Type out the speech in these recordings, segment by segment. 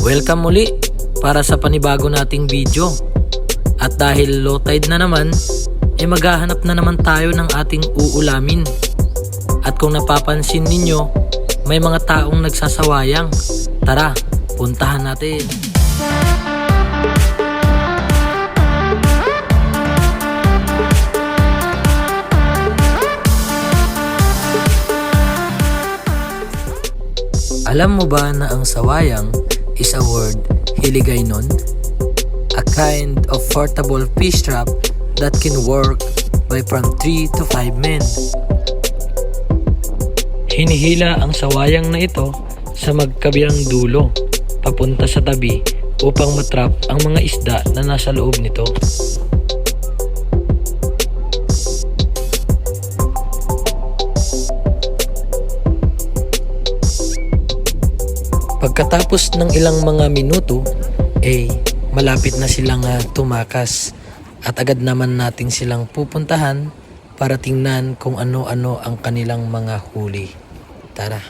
Welcome muli para sa panibago nating video. At dahil low tide na naman, eh maghahanap na naman tayo ng ating uulamin. At kung napapansin ninyo, may mga taong nagsasawayang. Tara, puntahan natin. Alam mo ba na ang sawayang is a word hiligay nun? A kind of portable fish trap that can work by from 3 to 5 men. Hinihila ang sawayang na ito sa magkabilang dulo papunta sa tabi upang matrap ang mga isda na nasa loob nito. Pagkatapos ng ilang mga minuto, eh, malapit na silang ah, tumakas at agad naman natin silang pupuntahan para tingnan kung ano-ano ang kanilang mga huli. Tara.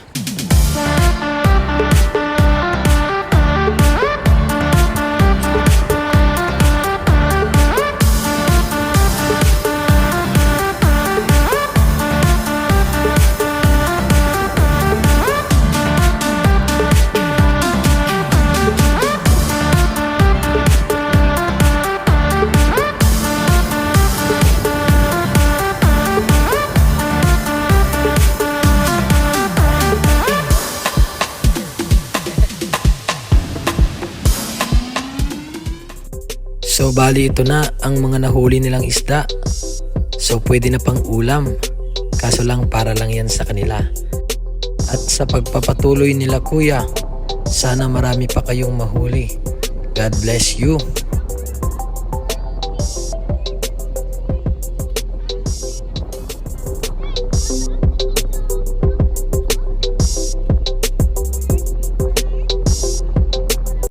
So bali ito na ang mga nahuli nilang isda. So pwede na pang ulam. Kaso lang para lang yan sa kanila. At sa pagpapatuloy nila kuya, sana marami pa kayong mahuli. God bless you.